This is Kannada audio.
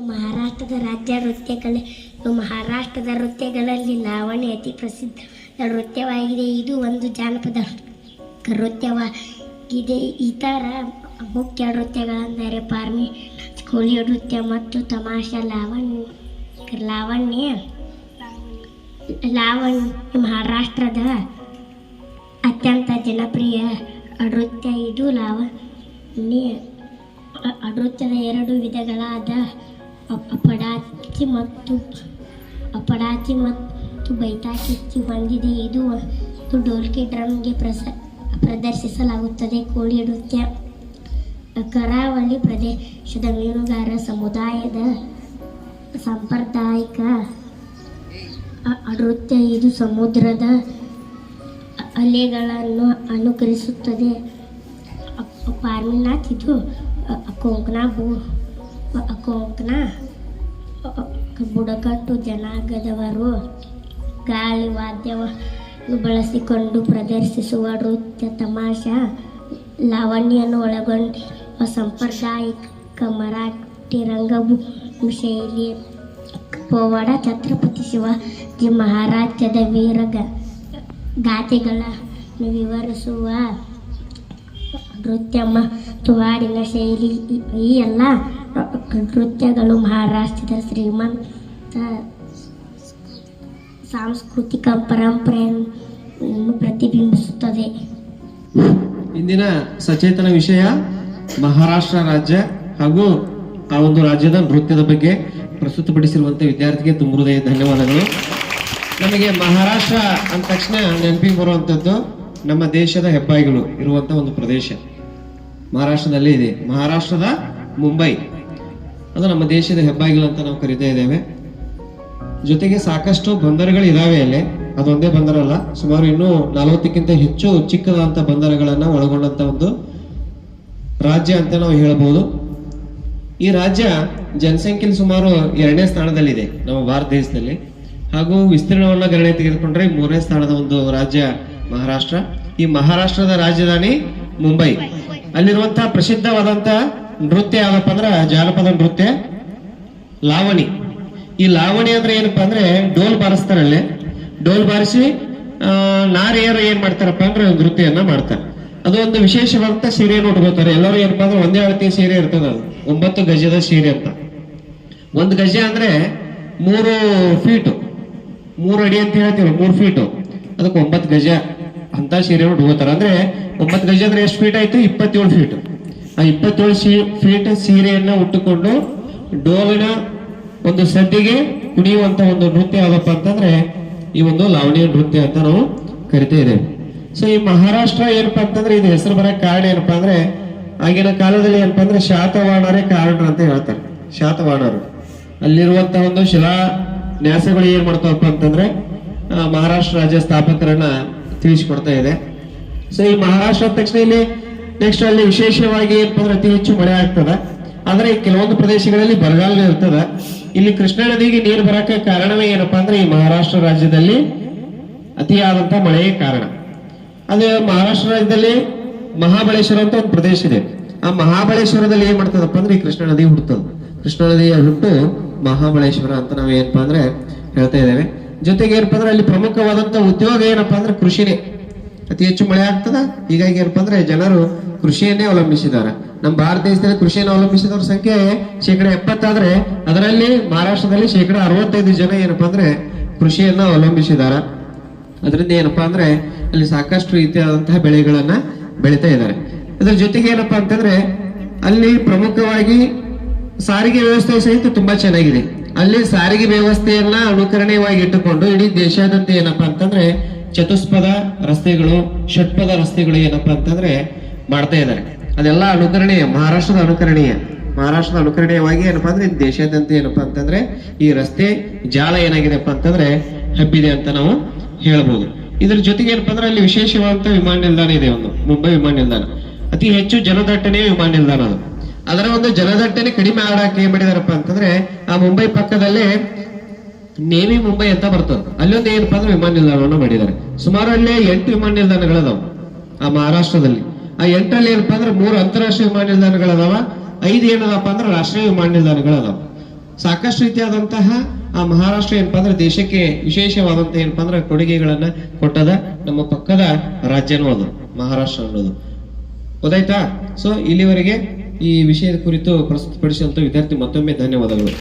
ಮಹಾರಾಷ್ಟ್ರದ ರಾಜ್ಯ ನೃತ್ಯಗಳ ಮಹಾರಾಷ್ಟ್ರದ ನೃತ್ಯಗಳಲ್ಲಿ ಲಾವಣಿ ಅತಿ ಪ್ರಸಿದ್ಧ ನೃತ್ಯವಾಗಿದೆ. ಇದು ಒಂದು ಜಾನಪದ ನೃತ್ಯವಾಗಿದೆ. ಇತರ ಮುಖ್ಯ ನೃತ್ಯಗಳೆಂದರೆ ಪಾರ್ಮಿ ಕೋಳಿ ನೃತ್ಯ ಮತ್ತು ತಮಾಷಾ ಲಾವಣ್ಯ ಲಾವಣ್ಯ ಲಾವಣ್ಯ ಮಹಾರಾಷ್ಟ್ರದ ಅತ್ಯಂತ ಜನಪ್ರಿಯ ನೃತ್ಯ. ಇದು ಲಾವಣ್ಯ ನೃತ್ಯದ ಎರಡು ವಿಧಗಳಾದ ಅ- ಅಪಡಾಚಿ ಮತ್ತು ಅಪಡಾಚಿ ಮತ್ತು ಬೈತಾಕಿ ಹೊಂದಿದೆ. ಇದು ಒಂದು ಡೋಲ್ಕಿ ಡ್ರಮ್ಗೆ ಪ್ರಸ, ಪ್ರದರ್ಶಿಸಲಾಗುತ್ತದೆ. ಕೋಳಿ ನೃತ್ಯ ಕರಾವಳಿ ಪ್ರದೇಶದ ಮೀನುಗಾರ ಸಮುದಾಯದ ಸಾಂಪ್ರದಾಯಿಕ ನೃತ್ಯ. ಇದು ಸಮುದ್ರದ ಅಲೆಗಳನ್ನು ಅನುಕರಿಸುತ್ತದೆ. ಪಾರ್ಮಿನಾಥ್ ಇದು ಕೊಂಕಣ ಬು ಅ- ಅ- ಕೊಂಕಣ ಅ- ಅ- ಬುಡಕಟ್ಟು ಜನಾಂಗದವರು ಗಾಳಿ ವಾದ್ಯವನ್ನು ಬಳಸಿಕೊಂಡು ಪ್ರದರ್ಶಿಸುವ ನೃತ್ಯ ತಮಾಷಾ ಲಾವಣ್ಯನ್ನು ಒಳಗೊಂಡಿರುವ ಸಾಂಪ್ರದಾಯಿಕ ಮರಾಠಿ ರಂಗಭೂಮಿ ಶೈಲಿ ಪೋವಾಡ ಛತ್ರಪತಿ ಶಿವಾಜಿ ಮಹಾರಾಜ್ಯದ ವೀರ ಗಾಥೆಗಳನ್ನು ವಿವರಿಸುವ ನೃತ್ಯ ಮತ್ತು ಹಾಡಿನ ಶೈಲಿ ಈ- ಎಲ್ಲ ನೃತ್ಯಗಳು ಮಹಾರಾಷ್ಟ್ರದ ಶ್ರೀಮಂತ ಸಾಂಸ್ಕೃತಿಕ ಪರಂಪರೆಯನ್ನು ಪ್ರತಿಬಿಂಬಿಸುತ್ತದೆ. ಇಂದಿನ ಸಚೇತನ ವಿಷಯ ಮಹಾರಾಷ್ಟ್ರ ರಾಜ್ಯ ಹಾಗೂ ಆ ಒಂದು ರಾಜ್ಯದ ನೃತ್ಯದ ಬಗ್ಗೆ ಪ್ರಸ್ತುತಪಡಿಸಿರುವಂತ ವಿದ್ಯಾರ್ಥಿಗೆ ತುಂಬ ಹೃದಯ ಧನ್ಯವಾದಗಳು. ನಮಗೆ ಮಹಾರಾಷ್ಟ್ರ ಅಂದ ತಕ್ಷಣ ನೆನಪಿಗೆ ಬರುವಂತದ್ದು ನಮ್ಮ ದೇಶದ ಹೆಬ್ಬಾಯಿಗಳು ಇರುವಂತ ಒಂದು ಪ್ರದೇಶ. ಮಹಾರಾಷ್ಟ್ರದಲ್ಲಿ ಇದೆ. ಮಹಾರಾಷ್ಟ್ರದ ಮುಂಬೈ. ಅದು ನಮ್ಮ ದೇಶದ ಹೆಬ್ಬಾಯಿಗಳು ಅಂತ ನಾವು ಕರಿತಾ ಇದ್ದೇವೆ. ಜೊತೆಗೆ ಸಾಕಷ್ಟು ಬಂದರುಗಳು ಇದಾವೆ ಅಲ್ಲಿ. ಅದೊಂದೇ ಬಂದರಲ್ಲ ಸುಮಾರು ಇನ್ನೂ ನಲವತ್ತಕ್ಕಿಂತ ಹೆಚ್ಚು ಚಿಕ್ಕದಾದಂತ ಬಂದರುಗಳನ್ನ ಒಳಗೊಂಡಂತ ಒಂದು ರಾಜ್ಯ ಅಂತ ನಾವು ಹೇಳಬಹುದು ಈ ರಾಜ್ಯ ಜನಸಂಖ್ಯೆಯಲ್ಲಿ ಸುಮಾರು ಎರಡನೇ ಸ್ಥಾನದಲ್ಲಿದೆ ನಮ್ಮ ಭಾರತ ದೇಶದಲ್ಲಿ. ಹಾಗೂ ವಿಸ್ತೀರ್ಣವನ್ನ ಗಣನೆ ತೆಗೆದುಕೊಂಡ್ರೆ ಮೂರನೇ ಸ್ಥಾನದ ಒಂದು ರಾಜ್ಯ ಮಹಾರಾಷ್ಟ್ರ. ಈ ಮಹಾರಾಷ್ಟ್ರದ ರಾಜಧಾನಿ ಮುಂಬೈ. ಅಲ್ಲಿರುವಂತಹ ಪ್ರಸಿದ್ಧವಾದಂತಹ ನೃತ್ಯ ಯಾವಪ್ಪ ಅಂದ್ರೆ ಜಾನಪದ ನೃತ್ಯ, ಲಾವಣಿ. ಈ ಲಾವಣಿ ಅಂದ್ರೆ ಏನಪ್ಪ ಅಂದ್ರೆ ಡೋಲ್ ಬಾರಿಸ್ತಾರಲ್ಲಿ ಡೋಲ್ ಬಾರಿಸಿ ನಾರಿಯರು ಏನ್ ಮಾಡ್ತಾರಪ್ಪ ಅಂದ್ರೆ ನೃತ್ಯನ್ನ ಮಾಡ್ತಾರೆ. ಅದು ಒಂದು ವಿಶೇಷವಾದಂತ ಸೀರೆಯನ್ನು ಉಟ್ಕೋತಾರೆ ಎಲ್ಲರೂ ಏನಪ್ಪ ಅಂದ್ರೆ ಒಂದೇ ಅಳತೆಯ ಸೀರೆ ಇರ್ತದ ಅದು. ಒಂಬತ್ತು ಗಜದ ಸೀರೆ ಅಂತ. ಒಂದು ಗಜ ಅಂದ್ರೆ ಮೂರು ಫೀಟು. ಮೂರು ಅಡಿ ಅಂತ ಹೇಳ್ತೀವಿ ಮೂರು ಫೀಟು. ಅದಕ್ಕೆ ಒಂಬತ್ತು ಗಜ. ಅಂತ ಸೀರೆ ಉಟ್ಕೋತಾರೆ ಅಂದ್ರೆ ಒಂಬತ್ತು ಗಜ ಅಂದ್ರೆ ಎಷ್ಟು ಫೀಟ್ ಆಯ್ತು? ಇಪ್ಪತ್ತೇಳು ಫೀಟ್ ಆ ಇಪ್ಪತ್ತೇಳು ಫೀಟ್ ಸೀರೆಯನ್ನ ಉಟ್ಟುಕೊಂಡು ಡೋಲಿನ ಒಂದು ಸದ್ದಿಗೆ ಕುಣಿಯುವಂತ ಒಂದು ನೃತ್ಯ ಯಾವ್ದಪ್ಪ ಅಂತಂದ್ರೆ ಈ ಒಂದು ಲಾವಣಿಯ ನೃತ್ಯ ಅಂತ ನಾವು ಕರಿತಾ ಇದ್ದೇವೆ. ಸೊ ಈ ಮಹಾರಾಷ್ಟ್ರ ಏನಪ್ಪಾ ಅಂತಂದ್ರೆ ಇದು ಹೆಸರು ಬರೋ ಕಾರಣ ಏನಪ್ಪಾ ಅಂದ್ರೆ ಆಗಿನ ಕಾಲದಲ್ಲಿ ಏನಪ್ಪಾ ಅಂದ್ರೆ ಶಾತವಾಣರೇ ಕಾರಣ ಅಂತ ಹೇಳ್ತಾರೆ. ಶಾತವಾಣರು. ಅಲ್ಲಿರುವಂತ ಒಂದು ಶಿಲಾ ನ್ಯಾಸಗಳು ಏನ್ ಮಾಡ್ತಾವಪ್ಪ ಅಂತಂದ್ರೆ ಮಹಾರಾಷ್ಟ್ರ ರಾಜ್ಯ ಸ್ಥಾಪಕರನ್ನ ತಿಳಿಸಿಕೊಡ್ತಾ ಇದೆ. ಸೊ ಈ ಮಹಾರಾಷ್ಟ್ರ ತಕ್ಷಣ ಇಲ್ಲಿ ನೆಕ್ಸ್ಟ್ ಅಲ್ಲಿ ವಿಶೇಷವಾಗಿ ಏನಪ್ಪ ಅಂದ್ರೆ ಅತಿ ಹೆಚ್ಚು ಮಳೆ ಆಗ್ತದೆ. ಆದ್ರೆ ಕೆಲವೊಂದು ಪ್ರದೇಶಗಳಲ್ಲಿ ಬರಗಾಲ ಇರ್ತದೆ. ಇಲ್ಲಿ ಕೃಷ್ಣಾ ನದಿಗೆ ನೀರು ಬರಕ ಕಾರಣವೇ ಏನಪ್ಪಾ ಅಂದ್ರೆ ಈ ಮಹಾರಾಷ್ಟ್ರ ರಾಜ್ಯದಲ್ಲಿ ಅತಿಯಾದಂತ ಮಳೆಯೇ ಕಾರಣ. ಅದೇ ಮಹಾರಾಷ್ಟ್ರ ರಾಜ್ಯದಲ್ಲಿ ಮಹಾಬಳೇಶ್ವರ ಅಂತ ಒಂದು ಪ್ರದೇಶ ಇದೆ. ಆ ಮಹಾಬಳೇಶ್ವರದಲ್ಲಿ ಏನ್ ಮಾಡ್ತದಪ್ಪ ಅಂದ್ರೆ ಈ ಕೃಷ್ಣಾ ನದಿ ಹುಡ್ತದ ಕೃಷ್ಣಾ ನದಿಯ ಹುಟ್ಟು ಮಹಾಬಳೇಶ್ವರ ಅಂತ ನಾವು ಏನಪ್ಪಾ ಅಂದ್ರೆ ಹೇಳ್ತಾ ಇದ್ದೇವೆ. ಜೊತೆಗೆ ಏನಪ್ಪ ಅಂದ್ರೆ ಅಲ್ಲಿ ಪ್ರಮುಖವಾದಂತ ಉದ್ಯೋಗ ಏನಪ್ಪಾ ಅಂದ್ರೆ ಕೃಷಿನೇ. ಅತಿ ಹೆಚ್ಚು ಮಳೆ ಆಗ್ತದ, ಹೀಗಾಗಿ ಏನಪ್ಪ ಅಂದ್ರೆ ಜನರು ಕೃಷಿಯನ್ನೇ ಅವಲಂಬಿಸಿದ್ದಾರೆ. ನಮ್ಮ ಭಾರತ ದೇಶದಲ್ಲಿ ಕೃಷಿಯನ್ನು ಅವಲಂಬಿಸಿದವ್ರ ಸಂಖ್ಯೆ ಶೇಕಡ ಎಪ್ಪತ್ತಾದ್ರೆ, ಅದರಲ್ಲಿ ಮಹಾರಾಷ್ಟ್ರದಲ್ಲಿ ಶೇಕಡ ಅರವತ್ತೈದು ಜನ ಏನಪ್ಪಾ ಅಂದ್ರೆ ಕೃಷಿಯನ್ನ ಅವಲಂಬಿಸಿದ್ದಾರೆ. ಅದರಿಂದ ಏನಪ್ಪಾ ಅಂದ್ರೆ ಅಲ್ಲಿ ಸಾಕಷ್ಟು ರೀತಿಯಾದಂತಹ ಬೆಳೆಗಳನ್ನ ಬೆಳಿತಾ ಇದ್ದಾರೆ. ಅದ್ರ ಜೊತೆಗೆ ಏನಪ್ಪಾ ಅಂತಂದ್ರೆ ಅಲ್ಲಿ ಪ್ರಮುಖವಾಗಿ ಸಾರಿಗೆ ವ್ಯವಸ್ಥೆ ಸಹಿತ ತುಂಬಾ ಚೆನ್ನಾಗಿದೆ. ಅಲ್ಲಿ ಸಾರಿಗೆ ವ್ಯವಸ್ಥೆಯನ್ನ ಅನುಕರಣೀಯವಾಗಿ ಇಟ್ಟುಕೊಂಡು ಇಡೀ ದೇಶಾದ್ಯಂತ ಏನಪ್ಪಾ ಅಂತಂದ್ರೆ ಚತುಷ್ಪದ ರಸ್ತೆಗಳು, ಷಟ್ಪದ ರಸ್ತೆಗಳು ಏನಪ್ಪಾ ಅಂತಂದ್ರೆ ಮಾಡ್ತಾ ಇದ್ದಾರೆ. ಅದೆಲ್ಲ ಅನುಕರಣೀಯ, ಮಹಾರಾಷ್ಟ್ರದ ಅನುಕರಣೀಯ. ಮಹಾರಾಷ್ಟ್ರದ ಅನುಕರಣೀಯವಾಗಿ ಏನಪ್ಪಾ ಅಂದ್ರೆ ದೇಶಾದ್ಯಂತ ಏನಪ್ಪಾ ಅಂತಂದ್ರೆ ಈ ರಸ್ತೆ ಜಾಲ ಏನಾಗಿದೆಪ್ಪ ಅಂತಂದ್ರೆ ಹಬ್ಬಿದೆ ಅಂತ ನಾವು ಹೇಳ್ಬೋದು. ಇದ್ರ ಜೊತೆಗೆ ಏನಪ್ಪಾ ಅಂದ್ರೆ ಅಲ್ಲಿ ವಿಶೇಷವಾದಂತ ವಿಮಾನ ನಿಲ್ದಾಣ ಇದೆ ಒಂದು, ಮುಂಬೈ ವಿಮಾನ ನಿಲ್ದಾಣ. ಅತಿ ಹೆಚ್ಚು ಜನದಟ್ಟಣೆಯ ವಿಮಾನ ನಿಲ್ದಾಣ ಅದು. ಅದರ ಒಂದು ಜನದಟ್ಟಣೆ ಕಡಿಮೆ ಆಡಕ್ಕೆ ಏನ್ ಮಾಡಿದಾರಪ್ಪ ಅಂತಂದ್ರೆ, ಆ ಮುಂಬೈ ಪಕ್ಕದಲ್ಲೇ ನೇವಿ ಮುಂಬೈ ಅಂತ ಬರ್ತದೆ. ಅಲ್ಲೊಂದು ಏನಪ್ಪಾ ಅಂದ್ರೆ ವಿಮಾನ ನಿಲ್ದಾಣವನ್ನು ಮಾಡಿದ್ದಾರೆ. ಸುಮಾರು ಅಲ್ಲೇ ಎಂಟು ವಿಮಾನ ನಿಲ್ದಾಣಗಳದಾವ ಆ ಮಹಾರಾಷ್ಟ್ರದಲ್ಲಿ. ಆ ಎಂಟರಲ್ಲಿ ಏನಪ್ಪಾ ಅಂದ್ರೆ ಮೂರು ಅಂತಾರಾಷ್ಟ್ರೀಯ ವಿಮಾನ ನಿಲ್ದಾಣಗಳದಾವ, ಐದು ಏನದಪ್ಪ ಅಂದ್ರೆ ರಾಷ್ಟ್ರೀಯ ವಿಮಾನ ನಿಲ್ದಾಣಗಳದಾವ. ಸಾಕಷ್ಟು ರೀತಿಯಾದಂತಹ ಆ ಮಹಾರಾಷ್ಟ್ರ ಏನಪ್ಪಾ ಅಂದ್ರೆ ದೇಶಕ್ಕೆ ವಿಶೇಷವಾದಂತಹ ಏನಪ್ಪಾ ಅಂದ್ರೆ ಕೊಡುಗೆಗಳನ್ನ ಕೊಟ್ಟದ ನಮ್ಮ ಪಕ್ಕದ ರಾಜ್ಯನೂ ಅದು ಮಹಾರಾಷ್ಟ್ರ ಅನ್ನೋದು. ಗೊತ್ತಾಯ್ತಾ? ಸೊ ಇಲ್ಲಿವರೆಗೆ ಈ ವಿಷಯದ ಕುರಿತು ಪ್ರಸ್ತುತಪಡಿಸಿದಂತ ವಿದ್ಯಾರ್ಥಿ ಮತ್ತೊಮ್ಮೆ ಧನ್ಯವಾದಗಳು.